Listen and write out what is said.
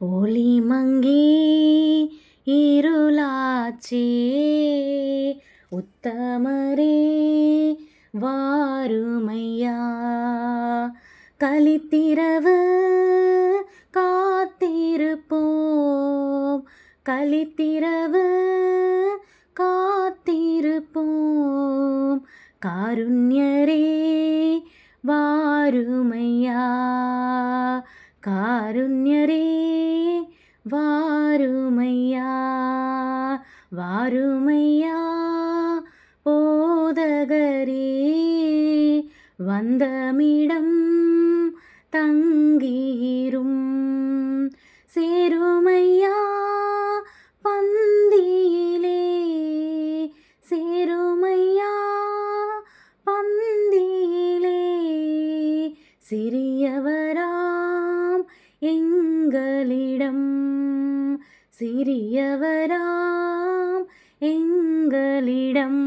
ஒளி மங்கி இருளாச்சே. உத்தமரே வாருமையா. கலித்திரவு காத்திருப்போம். கலித்திரவு காத்திருப்போம். காருண்யரே வாருமையா. காருண்யரே வாருமையா வாருமையா போதகரே வந்தமிடம் தங்கீரும். சேருமையா பந்தியிலே சேருமையா பந்தியிலே சிறியவரா எங்களிடம் சிறியவராம் எங்களிடம்